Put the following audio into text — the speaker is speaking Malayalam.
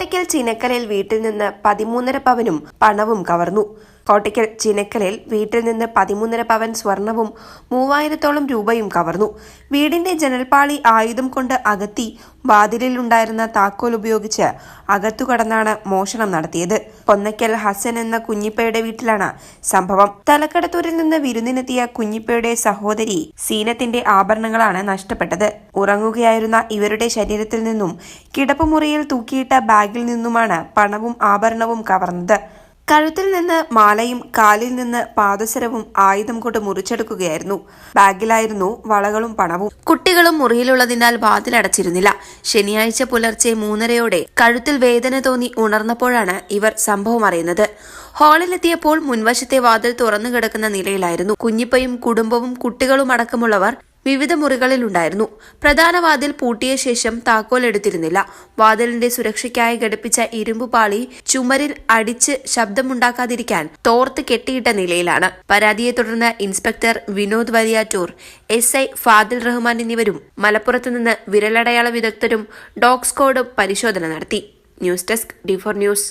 കോട്ടയ്ക്കൽ ചിനക്കലിൽ വീട്ടിൽ നിന്ന് പതിമൂന്നര പവനും പണവും കവർന്നു കോട്ടയ്ക്കൽ ചിനക്കലിൽ വീട്ടിൽ നിന്ന് പതിമൂന്നര പവൻ സ്വർണവും മൂവായിരത്തോളം രൂപയും കവർന്നു. വീടിന്റെ ജനൽപാളി ആയുധം കൊണ്ട് അകത്തി വാതിലിലുണ്ടായിരുന്ന താക്കോൽ ഉപയോഗിച്ച് അകത്തു കടന്നാണ് മോഷണം നടത്തിയത്. കൊന്നയ്ക്കൽ ഹസൻ എന്ന കുഞ്ഞിപ്പയുടെ വീട്ടിലാണ് സംഭവം. തലക്കടത്തൂരിൽ നിന്ന് വിരുന്നിനെത്തിയ കുഞ്ഞിപ്പയുടെ സഹോദരി സീനത്തിന്റെ ആഭരണങ്ങളാണ് നഷ്ടപ്പെട്ടത്. ഉറങ്ങുകയായിരുന്ന ഇവരുടെ ശരീരത്തിൽ നിന്നും കിടപ്പുമുറിയിൽ തൂക്കിയിട്ട ബാഗിൽ നിന്നുമാണ് പണവും ആഭരണവും കവർന്നത്. കഴുത്തിൽ നിന്ന് മാലയും കാലിൽ നിന്ന് പാദസരവും ആയുധം കൊണ്ട് മുറിച്ചെടുക്കുകയായിരുന്നു. ബാഗിലായിരുന്നു വളകളും പണവും. കുട്ടികളും മുറിയിലുള്ളതിനാൽ വാതിലടച്ചിരുന്നില്ല ശനിയാഴ്ച പുലർച്ചെ മൂന്നരയോടെ കഴുത്തിൽ വേദന തോന്നി ഉണർന്നപ്പോഴാണ് ഇവർ സംഭവം അറിയുന്നത്. ഹാളിലെത്തിയപ്പോൾ മുൻവശത്തെ വാതിൽ തുറന്നു കിടക്കുന്ന നിലയിലായിരുന്നു. കുഞ്ഞിപ്പയും കുടുംബവും കുട്ടികളും അടക്കമുള്ളവർ വിവിധ മുറികളിലുണ്ടായിരുന്നു പ്രധാന വാതിൽ പൂട്ടിയ ശേഷം താക്കോൽ എടുത്തിരുന്നില്ല. വാതിലിന്റെ സുരക്ഷയ്ക്കായി ഘടിപ്പിച്ച ഇരുമ്പ് പാളി ചുമരിൽ അടിച്ച് ശബ്ദമുണ്ടാക്കാതിരിക്കാൻ തോർത്ത് കെട്ടിയിട്ട നിലയിലാണ്. പരാതിയെ തുടർന്ന് inspector Vinod Valiyattoor S I Fadil Rahman എന്നിവരും മലപ്പുറത്ത് നിന്ന് വിരലടയാള വിദഗ്ധരും ഡോഗ് സ്ക്വാഡും പരിശോധന നടത്തി. News desk D four news.